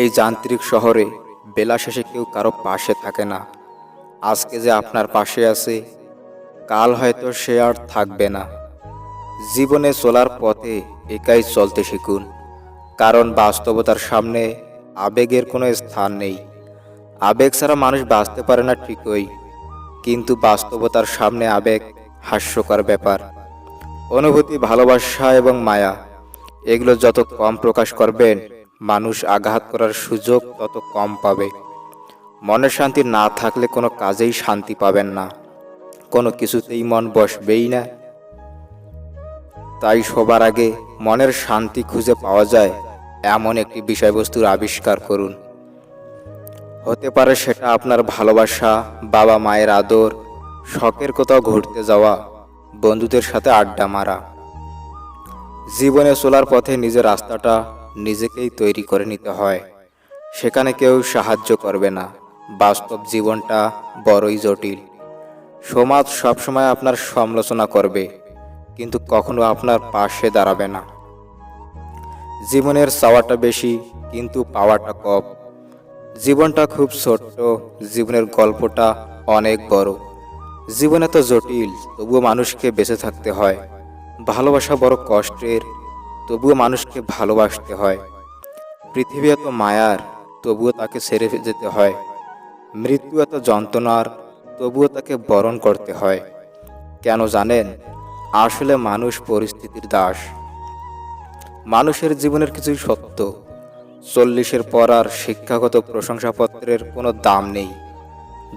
এই যান্ত্রিক শহরে বেলা শেষে কেউ কারও পাশে থাকে না। আজকে যে আপনার পাশে আছে, কাল হয়তো সে আর থাকবে না। জীবনে চলার পথে একাই চলতে শিখুন, কারণ বাস্তবতার সামনে আবেগের কোনো স্থান নেই। আবেগ ছাড়া মানুষ বাঁচতে পারে না ঠিকই, কিন্তু বাস্তবতার সামনে আবেগ হাস্যকর ব্যাপার। অনুভূতি ভালোবাসা এবং মায়া, এগুলো যত কম প্রকাশ করবেন মানুষ আঘাত করার সুযোগ তত কম পাবে। মনের শান্তি না থাকলে কোনো কাজেই শান্তি পাবেন না। কোনো কিছুতেই মন বসবেই না। তাই সবার আগে মনের শান্তি খুঁজে পাওয়া যায়, এমন একটি বিষয়বস্তুর আবিষ্কার করুন। হতে পারে সেটা আপনার ভালোবাসা, বাবা মায়ের আদর, শখের কোথাও ঘুরতে যাওয়া, বন্ধুদের সাথে আড্ডা মারা। জীবনে চলার পথে নিজের রাস্তাটা নিজেকেই তৈরি করে নিতে হয়। সেখানে কেউ সাহায্য করবে না। বাস্তব জীবনটা বড়ই জটিল। সমাজ সবসময় আপনার সমালোচনা করবে, কিন্তু কখনো আপনার পাশে দাঁড়াবে না। জীবনের চাওয়াটা বেশি, কিন্তু পাওয়াটা কম। জীবনটা খুব ছোট্ট, জীবনের গল্পটা অনেক বড়। জীবনে তো জটিল, তবুও মানুষকে বেঁচে থাকতে হয়। ভালোবাসা বড় কষ্টের তবুও মানুষকে ভালোবাসতে হয়। পৃথিবী এত মায়ার, তবুও তাকে ছেড়ে যেতে হয়। মৃত্যু এত যন্ত্রণার, তবুও তাকে বরণ করতে হয়। কেন জানেন? আসলে মানুষ পরিস্থিতির দাস। মানুষের জীবনের কিছুই সত্য। চল্লিশের পর আর শিক্ষাগত প্রশংসাপত্রের কোনো দাম নেই।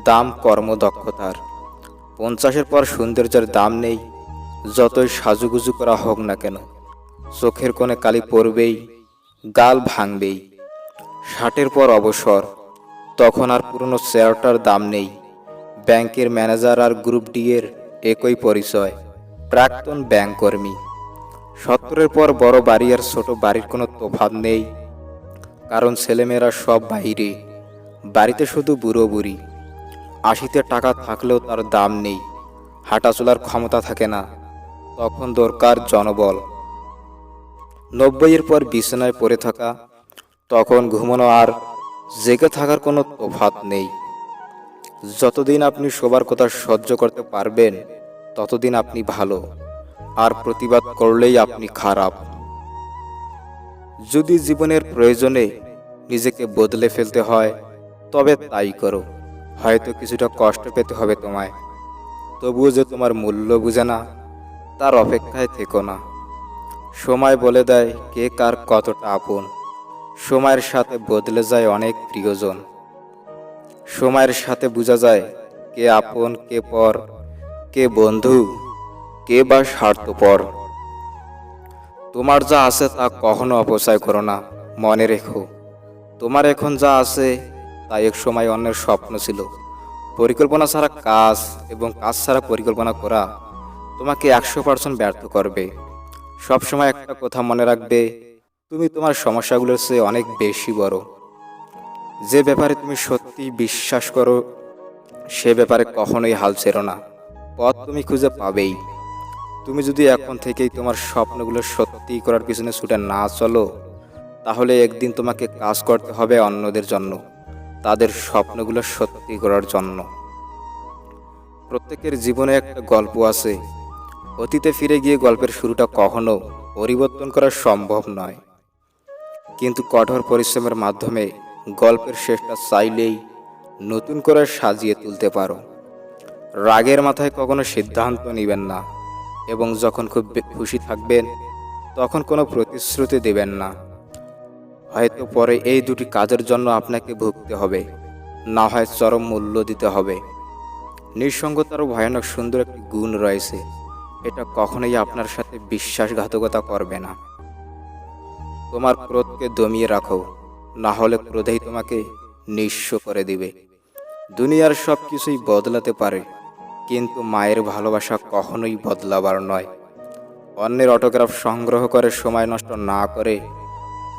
দাম কর্মদক্ষতার। পঞ্চাশের পর সৌন্দর্যের দাম নেই। যতই সাজুগুজু করা হোক না কেন। চোখের কোণে কালি পড়বেই, গাল ভাঙবেই। ষাটের পর অবসর, তখন আর পুরনো শেয়ারটার দাম নেই। ব্যাংকের ম্যানেজার আর গ্রুপ ডি এর একই পরিচয়, প্রাক্তন ব্যাংক কর্মী। সত্তরের পর বড় বাড়ি আর ছোট বাড়ির কোনো তফাৎ নেই, কারণ ছেলেমেয়েরা সব বাইরে। বাড়িতে শুধু বুড়ো বুড়ি। আশিতে টাকা থাকলেও তার দাম নেই হাঁটা চলার ক্ষমতা থাকে না। তখন দরকার জনবল। নব্বইয়ের পর বিছানায় পড়ে থাকা, তখন ঘুমানো আর জেগে থাকার কোনো তফাৎ নেই। যতদিন আপনি সবার কথা সহ্য করতে পারবেন, ততদিন আপনি ভালো। আর প্রতিবাদ করলেই আপনি খারাপ। যদি জীবনের প্রয়োজনে নিজেকে বদলে ফেলতে হয়, তবে তাই করো। হয়তো কিছুটা কষ্ট পেতে হবে তোমায়। তবুও যে তোমার মূল্য বুঝে না, তার অপেক্ষায় থেকো না। সময় বলে দেয় কে কার কতটা আপন। সময়ের সাথে বদলে যায় অনেক প্রিয়জন। সময়ের সাথে বোঝা যায় কে আপন, কে পর, কে বন্ধু, কে বা স্বার্থপর। তোমার যা আছে তা কখনো অপচয় করো না, মনে রেখো। তোমার এখন যা আছে তা এক সময় অন্যের স্বপ্ন ছিল। পরিকল্পনা ছাড়া কাজ এবং কাজ ছাড়া পরিকল্পনা করা তোমাকে একশো পার্সেন্ট ব্যর্থ করবে। সবসময় একটা কথা মনে রাখবে, তুমি তোমার সমস্যাগুলোর চেয়ে অনেক বেশি বড়। যে ব্যাপারে তুমি সত্যি বিশ্বাস করো, সে ব্যাপারে কখনোই হাল ছেড়ো না। পথ তুমি খুঁজে পাবেই। তুমি যদি এখন থেকেই তোমার স্বপ্নগুলো সত্যি করার পিছনে ছুটে না চলো, তাহলে একদিন তোমাকে কাজ করতে হবে অন্যদের জন্য, তাদের স্বপ্নগুলো সত্যি করার জন্য। প্রত্যেকের জীবনে একটা গল্প আছে অতীতে ফিরে গিয়ে গল্পের শুরুটা কখনো পরিবর্তন করা সম্ভব নয়। কিন্তু কঠোর পরিশ্রমের মাধ্যমে গল্পের শেষটা চাইলেই নতুন করে সাজিয়ে তুলতে পারো। রাগের মাথায় কখনো সিদ্ধান্ত নেবেন না এবং যখন খুব খুশি থাকবেন, তখন কোনো প্রতিশ্রুতি দেবেন না। হয়তো পরে এই দুটি কাজের জন্য আপনাকে ভুগতে হবে, না হয় চরম মূল্য দিতে হবে। নিঃসঙ্গতারও ভয়ানক সুন্দর একটি গুণ রয়েছে। এটা কখনোই আপনার সাথে বিশ্বাসঘাতকতা করবে না। তোমার ক্রোধকে দমিয়ে রাখো, না হলে ক্রোধেই তোমাকে নিঃস্ব করে দিবে। দুনিয়ার সব কিছুই বদলাতে পারে, কিন্তু মায়ের ভালোবাসা কখনোই বদলাবার নয়। অন্যের অটোগ্রাফ সংগ্রহ করে সময় নষ্ট না করে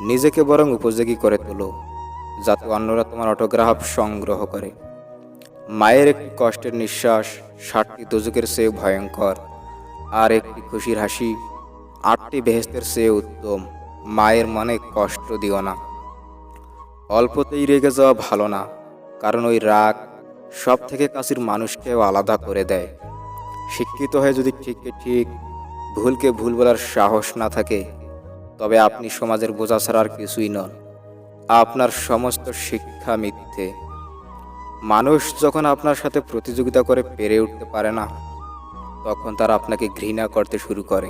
নিজেকে বরং উপযোগী করে তোলো, যাতে অন্যরা তোমার অটোগ্রাফ সংগ্রহ করে। মায়ের একটি কষ্টের নিঃশ্বাস ষাটটি দুজকের চেয়ে ভয়ঙ্কর। আর একটি খুশির হাসি। আটটি বেহেস্তের চেয়ে উত্তম। মায়ের মনে কষ্ট দিও না। অল্পতেই রেগে যাওয়া ভালো না, কারণ ওই রাগ সব থেকে কাছের মানুষকেও আলাদা করে দেয়। শিক্ষিত হয়ে যদি ঠিককে ঠিক, ভুলকে ভুল বলার সাহস না থাকে, তবে আপনি সমাজের বোঝা ছাড়া আর কিছুই নন। আপনার সমস্ত শিক্ষা মিথ্যে। মানুষ যখন আপনার সাথে প্রতিযোগিতা করে পেরে উঠতে পারে না তখন তারা আপনাকে ঘৃণা করতে শুরু করে।